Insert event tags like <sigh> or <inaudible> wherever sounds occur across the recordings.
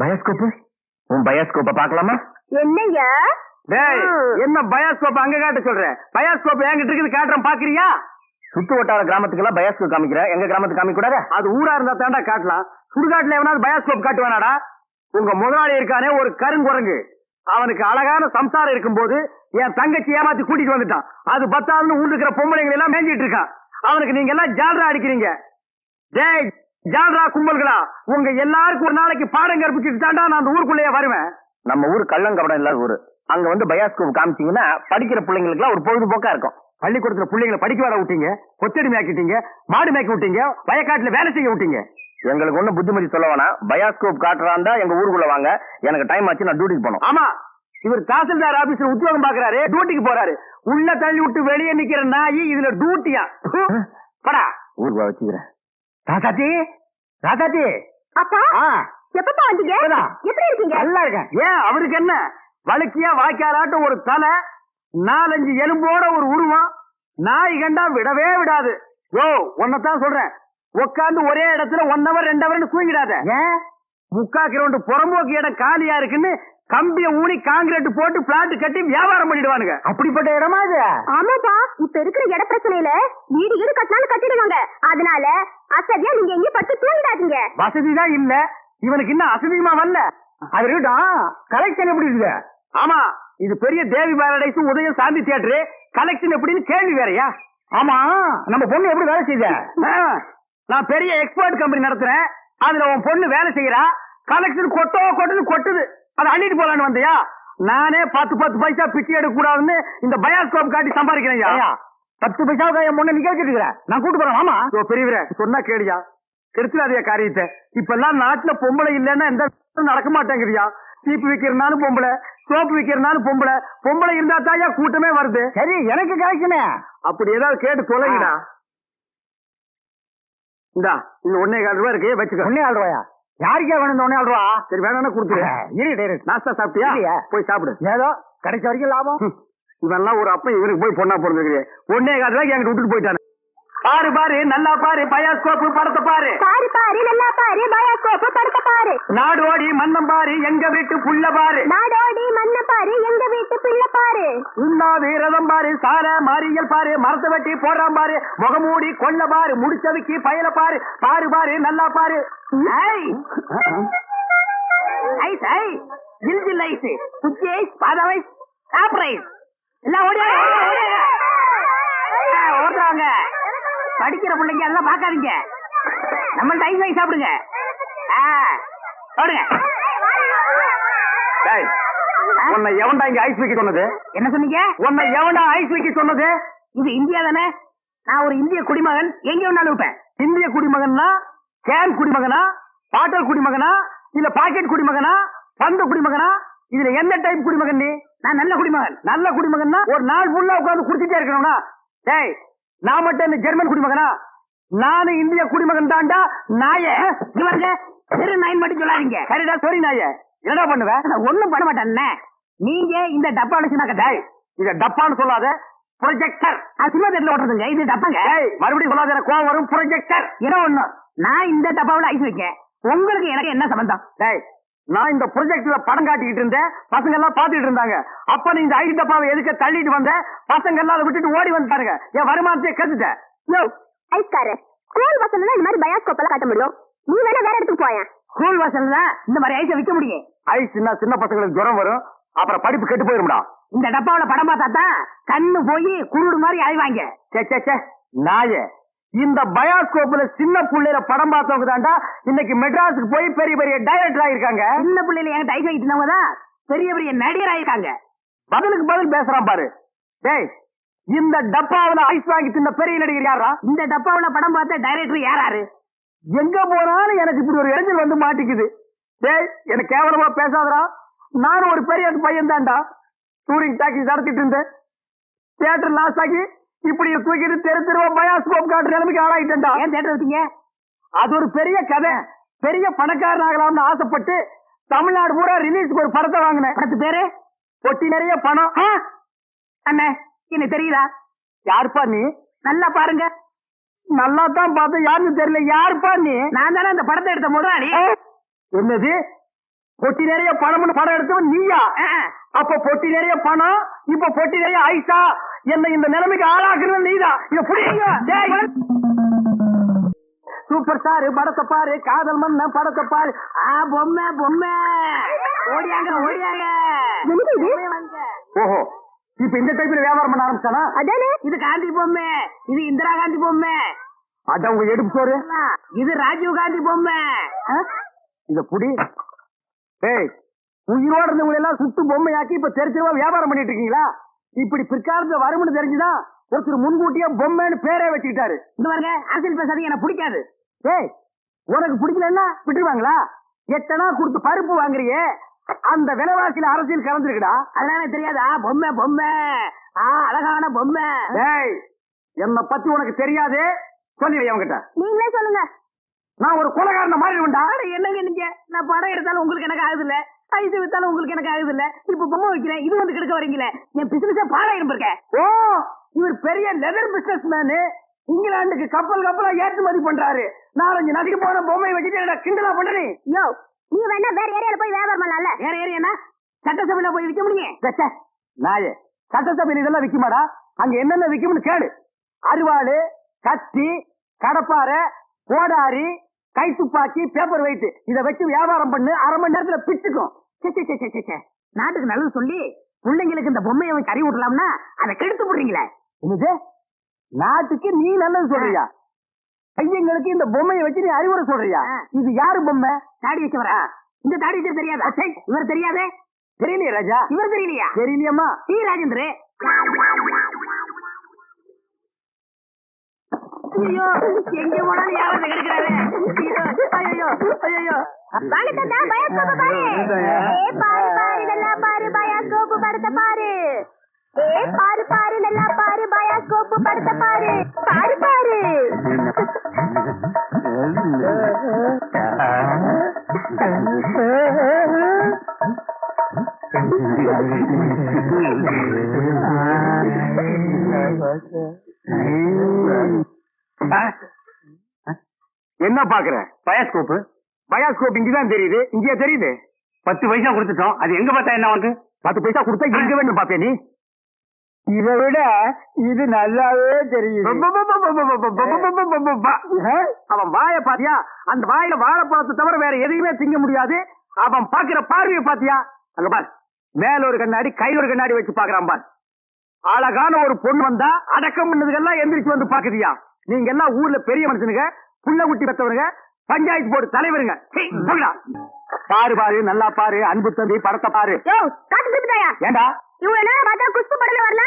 Bioscope உன் பயோஸ்கோப்ப பார்க்கலாமா? என்னய்யா? டேய் என்ன பயாஸ்கோப் அங்க காட்ட சொல்ற? பயாஸ்கோப் என்கிட்ட இருக்குது காட்டுறேன் பாக்குறியா சுத்து வட்டார கிராமத்துக்கு எல்லாம் பயோஸ்கோப் காமிக்கிற. எங்க கிராமத்துக்கு காமிக்க கூடாதா அது ஊரா இருந்தா தாண்டா காட்டலாம். சுடுகாட்டுல எவனாவது பயாஸ்கோப் காட்டுவானாடா? உங்க முதலாளி இருக்கானே ஒரு கருங்குரங்கு. அவனுக்கு அழகான சம்சாரம் இருக்கும்போது என் தங்கச்சி ஏமாத்தி கூட்டிட்டு வந்துட்டான். அது பத்தாதுன்னு ஊர் இருக்கிற பொம்பளைங்களை எல்லாம் மேஞ்சிட்டு இருக்கான் அவனுக்கு நீங்க எல்லாம் ஜால்ரா அடிக்கிறீங்க. டேய் ஜால்ரா கும்பல்களா? உங்க எல்லாருக்கும் ஒரு நாளைக்கு பாடம் கற்பிச்சுட்டு தாண்டா நான் அந்த ஊருக்குள்ளேயே வருவேன். நம்ம ஊர் கள்ளங்கபடம் இல்லாத ஊரு. அங்க வந்து பயோஸ்கோப் காமிச்சீங்கன்னா படிக்கிற பிள்ளைங்களுக்கு எல்லாம் ஒரு பொழுதுபோக்கா இருக்கும். பள்ளிக்கூடத்துல பிள்ளைங்களை படிக்க வர விட்டீங்க கொத்தடி மேய்க்கிட்டீங்க மாடு மேய்க்க விட்டீங்க வயக்காட்டுல வேலை செய்ய விட்டீங்க. எங்களுக்கு ஒண்ணும் புத்திமதி சொல்ல வேணாம். பயோஸ்கோப் காட்டுறாண்டா எங்க ஊருக்குள்ள வாங்க. எனக்கு டைம் ஆச்சு நான் டியூட்டிக்கு போனோம் ஆமா இவர் தாசில்தார் ஆபீஸ்ல உத்தியோகம் பாக்குறாரு டியூட்டிக்கு போறாரு. உள்ள தள்ளி விட்டு வெளியே நிக்கிற நாயி இதுல டியூட்டியா படா. ஊருக்கு வச்சுக்கிறேன். ராசாத்தி? ராசாத்தி? அப்பா எப்பப்பா வந்தீங்க. எப்படி இருக்கீங்க? நல்லா இருக்கேன். ஏன் அவருக்கு என்ன? வழுக்கியா வாய்க்காலாட்டம் ஒரு தலை நாலஞ்சு எலும்போட ஒரு உருவம் நாய் கண்டா விடவே விடாது. யோ உன்னதான் சொல்றேன். உட்காந்து ஒரே இடத்துல ஒன் ஹவர் ரெண்டு ஹவர் தூங்கிடாத முக்கா கிரவுண்ட் புறம்போக்கு இடம் காலியா இருக்குன்னு கம்பிய ஊனி காங்கிரீட் போட்டு பிளாட் கட்டி வியாபாரம் பண்ணிடுவானுங்க. அப்படிப்பட்ட இடமா இது ஆமாப்பா இப்ப இருக்கிற இட பிரச்சனையில வீடு வீடு கட்டினாலும் கட்டிடுவாங்க. அதனால அசதியா நீங்க எங்கேயும் படுத்து தூங்கிடாதீங்க. வசதி தான் இல்ல. இவனுக்கு இன்னும் அசதியுமா வரல? அது இருக்கட்டும். கலெக்ஷன் எப்படி இருக்குது? ஆமா இது பெரிய தேவி பாரடைஸ் உதயம் சாந்தி தியேட்டர் கலெக்ஷன் எப்படின்னு கேள்வி வேறயா? ஆமா நம்ம பொண்ணு எப்படி வேலை செய்த? நான் பெரிய எக்ஸ்போர்ட் கம்பெனி நடத்துறேன். அதுல உன் பொண்ணு வேலை செய்யறா. கலெக்ஷன் கொட்டோ கொட்டுது கொட்டுது. அதை அள்ளிட்டு போலான்னு வந்தியா? நானே பத்து பத்து பைசா பிச்சை எடுக்க கூடாதுன்னு இந்த பயாஸ்கோப் காட்டி சம்பாதிக்கிறேன் பத்து பைசாவுக்கு என் பொண்ணை நிக்க வச்சிருக்கிறேன் நான் கூட்டு போறேன் ஆமா பெரியவரே சொன்னா கேளியா கெடுத்துடாதே காரியத்தை. இப்ப எல்லாம் நாட்டுல பொம்பளை இல்லைன்னா எந்த நடக்க மாட்டேங்குதுயா சீப்பு விக்கிறனாலும் பொம்பளை சோப்பு விக்கிறனாலும் பொம்பளை. பொம்பளை இருந்தா தாயா கூட்டமே வருது. சரி எனக்கு கிடைக்குமே அப்படி ஏதாவது கேட்டு தொலைங்கடா. இந்தா இந்த ஒன்னே கால் ரூபா இருக்கு வச்சுக்க. ஒன்னே கால் ரூபாயா? யாருக்கே வேணும் கால் ரூபா சரி வேணும்னா கொடுத்துரு. இரு நாஸ்தா சாப்பிட்டியா? போய் சாப்பிடு. ஏதோ கிடைச்ச வரைக்கும் லாபம். இவெல்லாம் ஒரு அப்ப இவனுக்கு போய் பொண்ணா பிறந்திருக்கு ஒன்னே ரூபாய்க்கு என்கிட்ட விட்டுட்டு போயிட்டானு. பாரு பாரு நல்லா பாரு பயாஸ்கோப்பு படத்தை பாரு. பாரு பாரு நல்லா பாரு பயாஸ்கோப் படுத்த பாரு. நாடோடி மன்னம் பாரு எங்க வீட்டு புள்ள பாரு. நாடோடி மண்ண பாரு எங்க வீட்டு பிள்ளை பாரு. உண்ணாது ரதம் பாரு சார மாரியல் பாரு மரத்தை வெட்டி போடுறான் பாரு. முகமூடி கொள்ள பாரு முடிச்சதுக்கு பயல பாரு. பாரு பாரு நல்லா பாரு. ஐஸ் ஐ ஜில் ஜில் ஐஸ். குச்சி ஐஸ் பாதாம் ஐஸ் சாப்பிட்ற ஐஸ். எல்லாம் ஓடியா ஓடுறாங்க. படிக்கிற பிள்ளைங்க எல்லாம் பார்க்காதீங்க. நம்ம ஐஸ் ஐஸ் சாப்பிடுங்க. ஆ ஓடுங்க உன்னை எவன்டா இங்க ஐஸ் வைக்க சொன்னது? என்ன சொன்னீங்க? உன்னை எவன்டா ஐஸ் வைக்க சொன்னது? இது இந்தியா தானே? நான் ஒரு இந்திய குடிமகன். எங்க வேணாலும் இருப்பேன். இந்திய குடிமகன்னா கேன் குடிமகனா பாட்டல் குடிமகனா இல்ல பாக்கெட் குடிமகனா பந்து குடிமகனா? இதுல எந்த டைப் குடிமகன் நீ? நான் நல்ல குடிமகன். நல்ல குடிமகன்னா ஒரு நாள் ஃபுல்லா உட்கார்ந்து குடிச்சிட்டே இருக்கணும்னா டேய் நான் மட்டும் இந்த ஜெர்மன் குடிமகனா? நானும் இந்திய குடிமகன் தாண்டா. நாய. இவருங்க சிறு நாயின் மட்டும் சொல்லாதீங்க. சரிடா சரி நாய. என்னடா பண்ணுவ? ஒண்ணும் பண்ண மாட்டேன் நீங்க இந்த டப்பா அடிச்சுனாக்க டேய். இத டப்பான்னு சொல்லாத. ப்ரொஜெக்டர் சினிமா தேட்டர்ல ஓட்டுறதுங்க. இது டப்பாங்க. மறுபடியும் சொல்லாத. எனக்கு கோவம் வரும். ப்ரொஜெக்டர் என்ன ஒண்ணு? நான் இந்த டப்பாவுல ஐஸ் வைக்கேன். உங்களுக்கு எனக்கு என்ன சம்பந்தம்? டேய் நான் இந்த ப்ரொஜெக்ட்ல படம் காட்டிக்கிட்டு இருந்தேன். பசங்க எல்லாம் பாத்துட்டு இருந்தாங்க. அப்ப நீ இந்த ஐடி டப்பாவை எதுக்க தள்ளிட்டு வந்த? பசங்க எல்லாம் அதை விட்டுட்டு ஓடி வந்துட்டாருங்க என் வருமானத்தையே கத்துட்டேன் ஸ்கூல் பசங்க இந்த மாதிரி பயாஸ்கோப் எல்லாம் காட்ட முடியும். நீ வேணா வேற இடத்துக்கு போயேன். ஸ்கூல் வாசல்ல இந்த மாதிரி ஐஸை விற்க முடியும். ஐஸ் சின்ன சின்ன பசங்களுக்கு ஜுரம் வரும். அப்புறம் படிப்பு கெட்டு போயிரும்டா. இந்த டப்பாவுல படம் பார்த்தா தான் கண்ணு போய் குருடு மாதிரி அழிவாங்க சே சே சே நாய. இந்த பயாஸ்கோப்ல சின்ன புள்ளையில படம் பார்த்தவங்க தாண்டா இன்னைக்கு மெட்ராஸுக்கு போய் பெரிய பெரிய டைரக்டர் ஆயிருக்காங்க. சின்ன புள்ளையில ஐஸ் வாங்கிட்டு இருந்தவங்க தான் பெரிய பெரிய நடிகர் ஆயிருக்காங்க. பதிலுக்கு பதில் பேசுறான் பாரு. டேய் இந்த டப்பாவுல ஐஸ் வாங்கி தின்ன பெரிய நடிகர் யாரா இந்த டப்பாவுல படம் பார்த்த டைரக்டர் யாராரு எங்க போனாலும் எனக்கு இப்படி ஒரு இடைஞ்சல் வந்து மாட்டிக்குது. டேய் எனக்கு கேவலமா பேசாதடா. நானும் ஒரு பெரிய பையன் தான்டா டூரிங் டாக்ஸி நடத்திட்டு இருந்தேன். தியேட்டர் லாஸ் ஆகி இப்படி தூக்கிட்டு தெரு தெருவா பயாஸ்கோப் காட்டுற நிலைமைக்கு ஆளாயிட்டேன்டா. ஏன் வச்சீங்க அது ஒரு பெரிய கதை. பெரிய பணக்காரன் ஆகலாம்னு ஆசைப்பட்டு தமிழ்நாடு பூரா ரிலீஸ்க்கு ஒரு படத்தை வாங்கினேன். படத்து பேரு? பொட்டி நிறைய பணம். அண்ணே என்ன தெரியுதா? யாருப்பா நீ? நல்லா பாருங்க. நல்லா தான் பார்த்தேன். யாருன்னு தெரியல. யாருப்பா நீ? நான் தானே அந்த படத்தை எடுத்த முதலாளி. என்னது? பொட்டி நிறைய பணம்னு படம் எடுத்தவன் நீயா? அப்ப பொட்டி நிறைய பணம் இப்ப பொட்டி நிறைய ஐசா என்ன இந்த நிலைமைக்கு ஆளாக்குறது நீதான் இத புரியுங்க சூப்பர் ஸ்டார் படத்தை பாரு. காதல் மன்ன படத்தை பாரு. ஆ பொம்மை பொம்மை. ஓடியாங்க ஓடியாங்க. ஓஹோ. இப்ப இந்த டைப்ல வியாபாரம் பண்ண ஆரம்பிச்சானா அதானே? இது காந்தி பொம்மை. இது இந்திரா காந்தி பொம்மை. அட உங்க எடுப்பு சோறு. இது ராஜீவ் காந்தி பொம்மை. இத புடி. ஏய் உயிரோட இருந்தவங்க எல்லாம் சுட்டு பொம்மையாக்கி இப்ப தெரிஞ்சவா வியாபாரம் பண்ணிட்டு இருக்கீங்களா? இப்படி பிற்காலத்துல வரும்னு தெரிஞ்சுதான் ஒருத்தர் முன்கூட்டியே பொம்மைன்னு பேரே வச்சுக்கிட்டாரு. இந்த பாருங்க அரசியல் பேசாதீங்க எனக்கு பிடிக்காது. ஏய் உனக்கு பிடிக்கலன்னா விட்டுருவாங்களா? எட்டனா கொடுத்து பருப்பு வாங்குறியே? அந்த விலைவாசியில அரசியல் கலந்துருக்குடா. அதனால தெரியாதா? பொம்மை பொம்மை. ஆ அழகான பொம்மை. ஏய் என்ன பத்தி உனக்கு தெரியாது? சொல்லி வை அவன்கிட்ட நீங்களே சொல்லுங்க. நான் ஒரு கொலகாரன மாதிரி உண்டா என்னங்க நீங்க? நான் படம் எடுத்தாலும் உங்களுக்கு எனக்கு ஆகுது இல்ல ஐஸ் வித்தாலும் உங்களுக்கு எனக்கு ஆகுது இல்ல. இப்ப பொம்மை வைக்கிறேன் இது வந்து கெடுக்க வரீங்களே என் பிசினஸே பாடம் இருக்க ஓ இவர் பெரிய லெதர் பிசினஸ் மேனு இங்கிலாந்துக்கு கப்பல் கப்பலா ஏற்றுமதி பண்றாரு. நாலஞ்சு நதிக்கு போன பொம்மை வச்சுட்டு கிண்டலா பண்றீ யோ நீ வேணா வேற ஏரியால போய் வியாபாரம் பண்ணலாம்ல. வேற ஏரியா சட்டசபையில போய் விற்க முடியும். நாயே சட்டசபையில இதெல்லாம் விக்குமாடா? அங்க என்னென்ன விக்கும்னு கேளு. அருவாளு கத்தி கடப்பாரை கோடாரி கை துப்பாக்கி பேப்பர் வெயிட் இத வச்சு வியாபாரம் பண்ணு அரை மணி நேரத்துல பிச்சுக்கும். ச்சே, ச்சே, ச்சே, ச்சே, ச்சே, ச்சே. நாட்டுக்கு நல்லது சொல்லி பிள்ளைங்களுக்கு இந்த பொம்மையை வச்சு அறிவு விடலாம்னா அதை கெடுத்து போடுறீங்களே. என்னது? நாட்டுக்கு நீ நல்லது சொல்றியா? பையங்களுக்கு இந்த பொம்மையை வச்சு நீ அறிவுரை சொல்றியா? இது யாரு பொம்மை? தாடி வச்சவரா? இந்த தாடி வச்சவர் தெரியாதா? இவர் தெரியாதே? தெரியலையா ராஜா. இவர் தெரியலையா? தெரியலையம்மா. டி ராஜேந்திர. ஐயோ எங்க போனாலும் யாராவது கிடைக்கிறாரு ஐயோ ஐயோ வாங்க தாத்தா பயாஸ்கோப் பாரு. ஏ பாரு பாரு நல்லா பாரு பயாஸ்கோப் படத்தை பாரு. ஏ பாரு பாரு நல்லா பாரு பயாஸ்கோப் படத்தை பாரு. பாரு பாரு. <laughs> <laughs> <laughs> என்ன பாக்குற பயாஸ்கோப் பயாஸ்கோப் இங்கதான் தெரியுது இங்கேயே தெரியுது பத்து பைசா கொடுத்துட்டோம் அது எங்க பார்த்தா என்ன உனக்கு பத்து பைசா கொடுத்தா எங்க வேணும் பாப்பே நீ இதை விட இது நல்லாவே தெரியுது அவன் வாய பாத்தியா அந்த வாயில வாழைப்பழத்தை தவிர வேற எதையுமே திங்க முடியாது அவன் பாக்குற பார்வையை பாத்தியா அங்க பார் மேல ஒரு கண்ணாடி கையில ஒரு கண்ணாடி வச்சு பாக்குறான் பார் அழகான ஒரு பொண்ணு வந்தா அடக்கம் பண்ணதுக்கெல்லாம் எந்திரிச்சு வந்து பாக்குதியா நீங்க எல்லாம் ஊர்ல பெரிய மனுஷனுங்க? புள்ள குட்டி பெத்தவருங்க பஞ்சாயத்து போர்டு தலைவருங்க. பாரு பாரு நல்லா பாரு. அன்பு தம்பி படத்தை பாரு. ஏண்டா? இவ்வளவு நேரம் பார்த்தா குஸ்து படல வரல?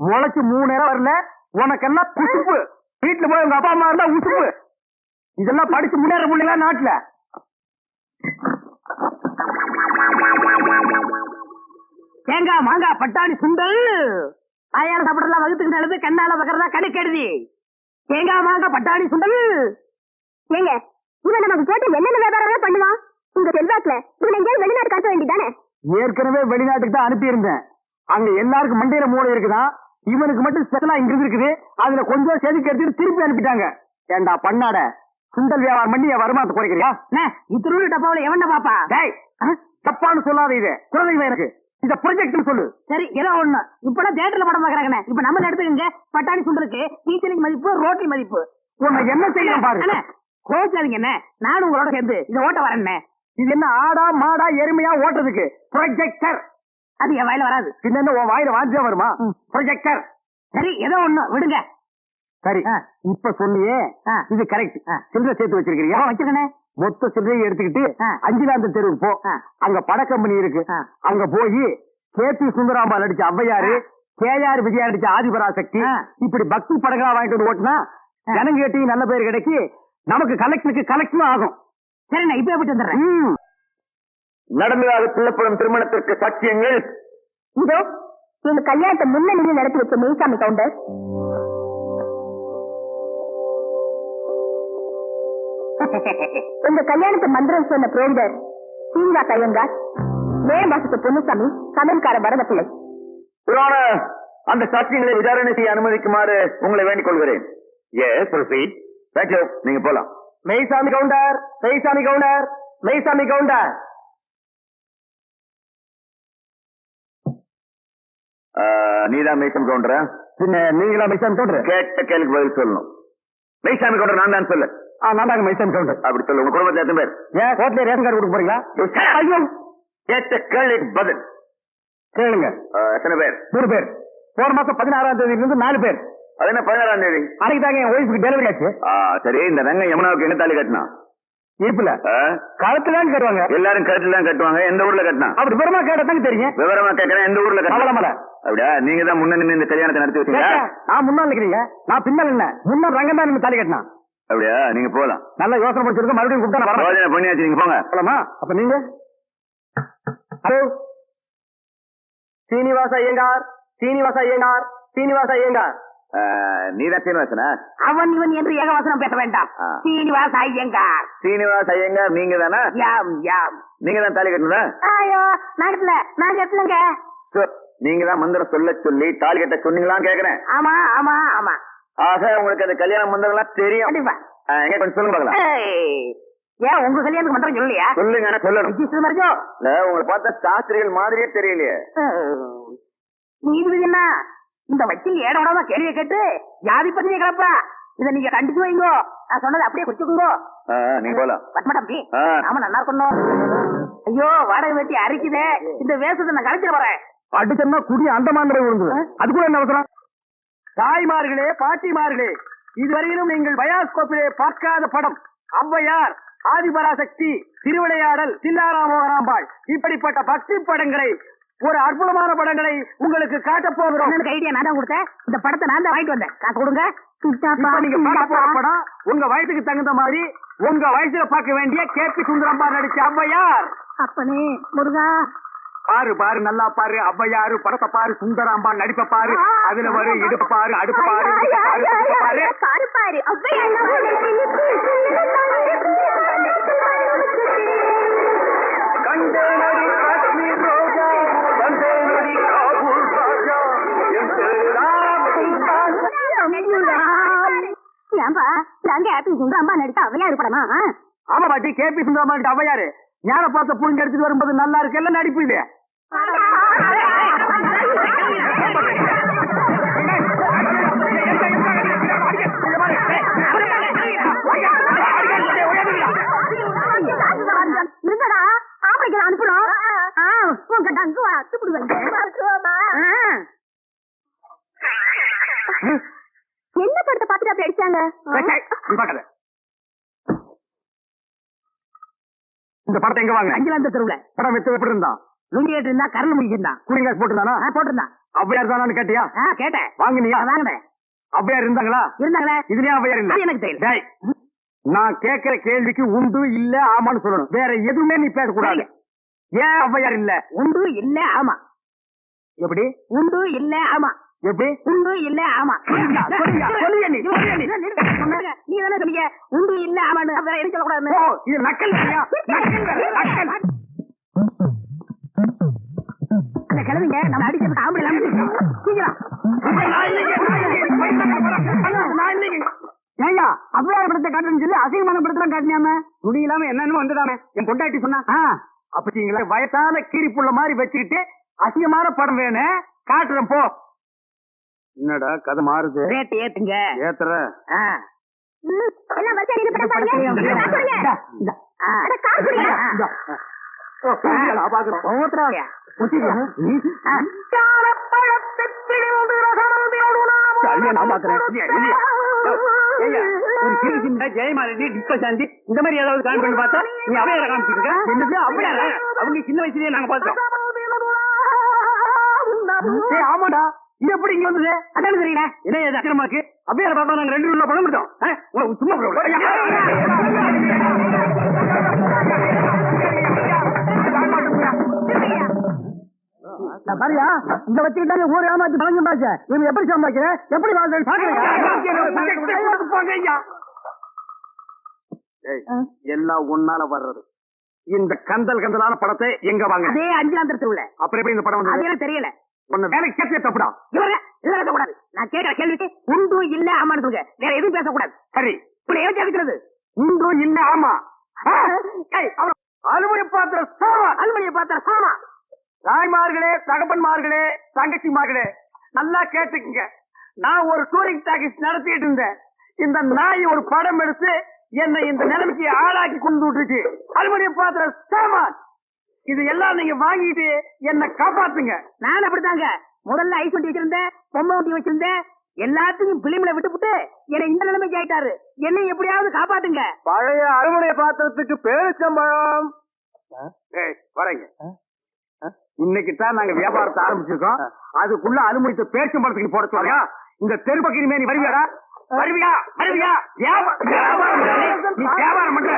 முளைச்சு மூணு நேரம் வரல. உனக்கெல்லாம் குசுப்பு வீட்டுல போய் உங்க அப்பா அம்மா இருந்தா உசுப்பு இதெல்லாம் படிச்சு முன்னேற முடியல நாட்டுல. தேங்காய் மாங்காய் பட்டாணி சுண்டல். ஆயால சாப்பிடலாம் வகுத்துக்கு நல்லது கண்ணால பக்கறதா கணு கெடுதி தேங்காய் மாங்காய் பட்டாணி சுண்டல். ஏங்க இவன் நமக்கு போட்டு என்னென்ன வியாபாரம் பண்ணுவான் உங்க செல்வாக்குல இவன் எங்கேயாவது வெளிநாட்டு காட்ட வேண்டியதானே ஏற்கனவே வெளிநாட்டுக்கு தான் அனுப்பியிருந்தேன். அங்க எல்லாருக்கும் மண்டையில மூளை இருக்குதான் இவனுக்கு மட்டும் ஸ்பெஷலா இங்க இருக்குது. அதுல கொஞ்சம் செதுக்கி எடுத்துட்டு திருப்பி அனுப்பிட்டாங்க. ஏண்டா பண்ணாட சுண்டல் வியாபாரம் பண்ணி என் வருமானத்தை குறைக்கிறியா? இத்திரு டப்பாவில எவன்ட பாப்பா? டேய் தப்பான்னு சொல்லாத இது. குழந்தைங்க எனக்கு. இத ப்ரொஜெக்ட் சொல்லு. சரி ஏதோ ஒண்ணு. இப்பெல்லாம் தியேட்டர்ல படம் பாக்குறாங்க இப்ப நம்ம எடுத்துக்கங்க பட்டாணி சுண்டலுக்கு டீச்சரிங் மதிப்பு ரோட்டி மதிப்பு. உன்னை என்ன செய்யணும் பாரு. கோச்சாதீங்க என்ன நானும் உங்களோட சேர்ந்து இத ஓட்ட வரேன் இது என்ன ஆடா மாடா எருமையா ஓட்டுறதுக்கு? ப்ரொஜெக்டர் அது என் வாயில வராது. பின்ன உன் வாயில வாந்தியா வருமா? ப்ரொஜெக்டர் சரி ஏதோ ஒண்ணு விடுங்க. சரி இப்ப சொன்னியே இது கரெக்ட் சில்லறை சேர்த்து வச்சிருக்கிறியா? வச்சிருக்கனே. மொத்த சில்லறையை எடுத்துக்கிட்டு அஞ்சிலாந்த தெருவுக்கு போ. அங்க பட கம்பெனி இருக்கு. அங்க போய் கே பி சுந்தராம்பா நடிச்ச ஔவையாரு கே ஆர் விஜயா நடிச்ச ஆதிபராசக்தி இப்படி பக்தி படங்களா வாங்கிட்டு வந்து ஓட்டுனா ஜனங்க கேட்டி நல்ல பேர் கிடைக்கி நமக்கு கலெக்டருக்கு கலெக்ஷனும் ஆகும். சரி நான் இப்ப போயிட்டு வந்துடுறேன். நடந்ததாக சொல்லப்படும் திருமணத்திற்கு சாட்சியங்கள் இதோ எங்க கல்யாணத்தை முன்னணியில் நடத்தி வச்ச மெய்சாமி கவுண்டர். உங்க கல்யாணத்து மந்திரம் சொன்ன புரோகிதர் சீனிவாஸ் ஐயங்கார் மே மாசத்து பொன்னுசாமி சமையல்கார வரத பிள்ளை புராண அந்த சாட்சியங்களை விசாரணை செய்ய அனுமதிக்குமாறு உங்களை வேண்டிக் கொள்கிறேன். ஏ சுல்பி தேங்க்யூ நீங்க போலாம். மெய்சாமி கவுண்டர் மெய்சாமி கவுண்டர் மெய்சாமி கவுண்டர். நீதான் மெய்சாமி கவுண்டரா? நீங்களா மெய்சாமி கவுண்டர்? கேட்ட கேள்விக்கு பதில் சொல்லணும். மெய்சாமி கவுண்டர் நான் தான் சொல்லு. நான் தாங்க மைசாமி கவுண்டர் அப்படி சொல்லு உங்க குடும்பத்துல எத்தனை பேர்? ஏன் கோட்ல ரேஷன் கார்டு கொடுக்க போறீங்களா? ஐயோ! கேட்ட கேள்விக்கு பதில். கேளுங்க. எத்தனை பேர்? மூணு பேர். போன மாசம் பதினாறாம் தேதியில இருந்து நாலு பேர். அது என்ன பதினாறாம் தேதி? அன்னைக்கு தாங்க என் ஒய்ஃபுக்கு டெலிவரி ஆச்சு. சரி இந்த ரங்க யமுனாவுக்கு என்ன தாலி கட்டினா இருப்புல ஆ? கழுத்துலான்னு கேட்டுவாங்க. எல்லாரும் கழுத்துல தான் கட்டுவாங்க. எந்த ஊர்ல கட்டினா அப்படி விவரமா கேட்டதாங்க தெரியும். விவரமா கேட்கறேன் எந்த ஊர்ல கட்டினா அவலமலை. அப்படியா? நீங்க தான் முன்ன நின்னு இந்த கல்யாணத்தை நடத்தி வச்சீங்க நான் முன்னாள் நிக்கிறீங்க. நான் பின்னால் என்ன முன்னாள் ரங்கம் தான் தாலி கட்டினா அப்படியா? நீங்க போலாம். நல்ல யோசனை பண்ணிருக்க மறுபடியும் கூப்பிட்டா நான் வரேன். பண்ணியாச்சு நீங்க போங்க. போலாமா? அப்ப நீங்க? ஹலோ? சீனிவாச ஐயங்கார் சீனிவாச ஐயங்கார் சீனிவாச ஐயங்கார். நீ தான் சீனிவாசனா? அவன் இவன் என்று ஏகவசனம் பேச வேண்டாம். சீனிவாச ஐயங்கார். சீனிவாஸ் ஐயங்கார் நீங்க தானா? யாம் யாம். நீங்க தான் தாலி ஐயோ நான் கட்டல. நான் கட்டலங்க. நீங்க தான் மந்திரம் சொல்ல சொல்லி தாலி கட்ட சொன்னீங்களான்னு கேக்குறேன். ஆமா ஆமா ஆமா. ஆக உங்களுக்கு அந்த கல்யாண மந்திரம் எல்லாம் தெரியும் கொஞ்சம் சொல்லுங்க பார்க்கலாம். ஏய், ஏன் உங்க கல்யாணத்துக்கு மந்திரம் சொல்லலையா? சொல்லுங்க சொல்லணும். உங்களை பார்த்தா சாஸ்திரிகள் மாதிரியே தெரியலையே. நீதிபதி என்ன? இந்த வக்கீல் ஏட விடாம கேள்வியை கேட்டு ஜாதி பத்தினியை கிளப்பா இத நீங்க கண்டிச்சு வைங்கோ. நான் சொன்னதை அப்படியே குறிச்சுக்குங்கோ. ஆ, நீங்க போலாம். பத்மடம்பி. நாம நல்லா இருக்கணும். ஐயோ வாடகை வெட்டி அரிக்குதே. இந்த வேஷத்தை நான் கழிச்சிட வரேன் அடிச்சோம்னா குடி அந்த மாதிரி விழுந்தது அது கூட என்ன அவசரம்? தாய்மார்களே பாட்டிமார்களே இதுவரையிலும் நீங்கள் பயாஸ்கோப்பிலே பார்க்காத படம் ஔவையார் ஆதிபராசக்தி திருவிளையாடல் சில்லாராமோகராம்பாள் இப்படிப்பட்ட பக்தி படங்களை ஒரு அற்புதமான படங்களை உங்களுக்கு காட்டப் போகிறோம். ஐடியா நான் தான் கொடுத்தேன். இந்த படத்தை நான் தான் வாங்கிட்டு வந்தேன். காசு கொடுங்க. இப்ப நீங்க பார்க்க போற படம் உங்க வயசுக்கு தகுந்த மாதிரி உங்க வயசுல பார்க்க வேண்டிய கே பி சுந்தரம்பா நடிச்ச ஔவையார். அப்பனே முருகா பாரு பாரு நல்லா பாரு ஔவையாரு படத்தை பாரு சுந்தராம்பா நடிப்ப பாரு அதுல வரும் இடுப்பு பாரு அடுப்பு பாரு பாரு, பாரு கண்டேனடி காஷ்மீர் ரோஜா காபூல் ராஜா. ஏன்பா நாங்க ஹாப்பி சுந்தரம்பா நடித்த ஔவையார் படமா ஆமா பாட்டி கே பி சுந்தரம்பா நடிச்ச ஔவையாரு ஞான பார்த்த புழுங்க எடுத்துட்டு வரும்போது நல்லா இருக்கு? எல்லாம் நடிப்பு இது. இருங்கடா ஆம்பளைக்கு அனுப்பணும்? ஆ, உங்க டங்கு அத்துப்பிடுவாங்க என்ன படத்தை பார்த்துட்டு அப்படி அடிச்சாங்க நீ பார்க்காத. இந்த படத்தை எங்க வாங்க அஞ்சலாந்த தெருவுல. படம் வித்து எப்படி இருந்தான் லுங்கி கேட்டு இருந்தா கரல் முடிச்சிருந்தான் கூலிங் கிளாஸ் போட்டிருந்தானா. போட்டிருந்தான் ஔவையார் தானான்னு கேட்டியா? கேட்டேன். வாங்கினியா? வாங்கினேன். ஔவையார் இருந்தாங்களா? இருந்தாங்களே. இதுலயும் ஔவையார் இல்ல? எனக்கு தெரியல. நான் கேட்கிற கேள்விக்கு உண்டு இல்ல ஆமான்னு சொல்லணும். வேற எதுவுமே நீ பேசக்கூடாது. ஏன் ஔவையார் இல்ல? உண்டு இல்ல ஆமா. எப்படி? உண்டு இல்ல ஆமா. எப்படி? உண்டு இல்ல ஆமா. நீ, தானே சொன்னீங்க உண்டு இல்ல ஆமான்னு. வேற எதுவும் இது நக்கல்? நக்கல். அந்த கிழவிங்க நம்ம அடிக்கிறது ஆம்பளை இல்லாம சீக்கிரம் ஔவையார் படத்தை காட்டுன்னு சொல்லி அசிங்கமான படத்தெல்லாம் காட்டினியாம துணி இல்லாம என்னன்னு வந்துடாம என் பொண்டாட்டி சொன்னா அப்பீங்களா வயசான கீரிப்புள்ள மாதிரி வச்சுக்கிட்டு அசிங்கமான படம் வேணும். காட்டுறேன் போ. என்னடா கதை மாறுது. ரேட் ஏத்துங்க. ஏத்துற. எல்லாம் வரிசை நின்னு படம் பாருங்க. ஜெயமாலினி டிஸ்கஷாந்தி இந்த மாதிரி ஏதாவது பண்ணி பார்த்தா நீ அவையார காமிச்சிருக்க என்னது? அவையார அவங்க சின்ன வயசுலயே நாங்க பார்த்தோம். ஆமாடா. இது எப்படி இங்க வந்தது? அதான் தெரியல. என்ன இது அக்கிரமாக்கு அவையார பார்த்தா நாங்க ரெண்டு உள்ள பணம் ஆ? உங்களை சும்மா பாரியா இந்த வச்சுக்கிட்டாங்க ஊர் ஏமாத்தி பழங்க பாச்ச இவங்க எப்படி சம்பாதிக்கிற? எப்படி எல்லாம் ஒன்னால வர்றது. இந்த கந்தல் கந்தலான படத்தை எங்க வாங்க? அஞ்சலாந்தர தெருவுல அப்புறம் எப்படி இந்த படம் தெரியல. வேலைக்கு சேர்த்தே தப்புடா இவங்க இதெல்லாம் பேசக்கூடாது நான் கேட்கிற கேள்விக்கு உண்டு இல்ல ஆமான்னு சொல்லுங்க. வேற எதுவும் பேசக்கூடாது. சரி இப்படி எவன் ஜெபிக்கிறது உண்டு இல்ல ஆமா. ஆ, ஏய், அவன் பாத்திர சாமா அலுமணியை பாத்திர சாமா. தாய்மார்களே தகப்பன்மார்களே தங்கச்சிமார்களே நல்லா கேட்டுக்குங்க. நான் ஒரு டூரிங் டாக்கிஸ் நடத்திட்டு இருந்தேன். இந்த நாய் ஒரு படம் எடுத்து என்னை இந்த நிலைமைக்கு ஆளாக்கி கொண்டு விட்டுச்சு அலுமினியம் பாத்திர சாமான் இது எல்லாம் நீங்க வாங்கிட்டு என்ன காப்பாத்துங்க. நான் அப்படித்தாங்க. முதல்ல ஐஸ் வண்டி வச்சிருந்தேன் பொம்மை வண்டி வச்சிருந்தேன். எல்லாத்தையும் பிலிம்ல விட்டுப்புட்டு என்னை இந்த நிலைமைக்கு ஆயிட்டாரு. என்னை எப்படியாவது காப்பாத்துங்க. பழைய அலுமினிய பாத்திரத்துக்கு பேரிச்சம்பழம் ஏய், வரேங்க. இன்னைக்கு தான் நாங்க வியாபாரத்தை ஆரம்பிச்சிருக்கோம். அதுக்குள்ள அலுமினியத்தை பேரிச்சம்பழத்துக்கு போட சொல்லுங்க இந்த தெருப்பக்கிரி மேனி வருவியாடா? வருவியா? வருவியா? வியாபாரம் வியாபாரம் பண்ற.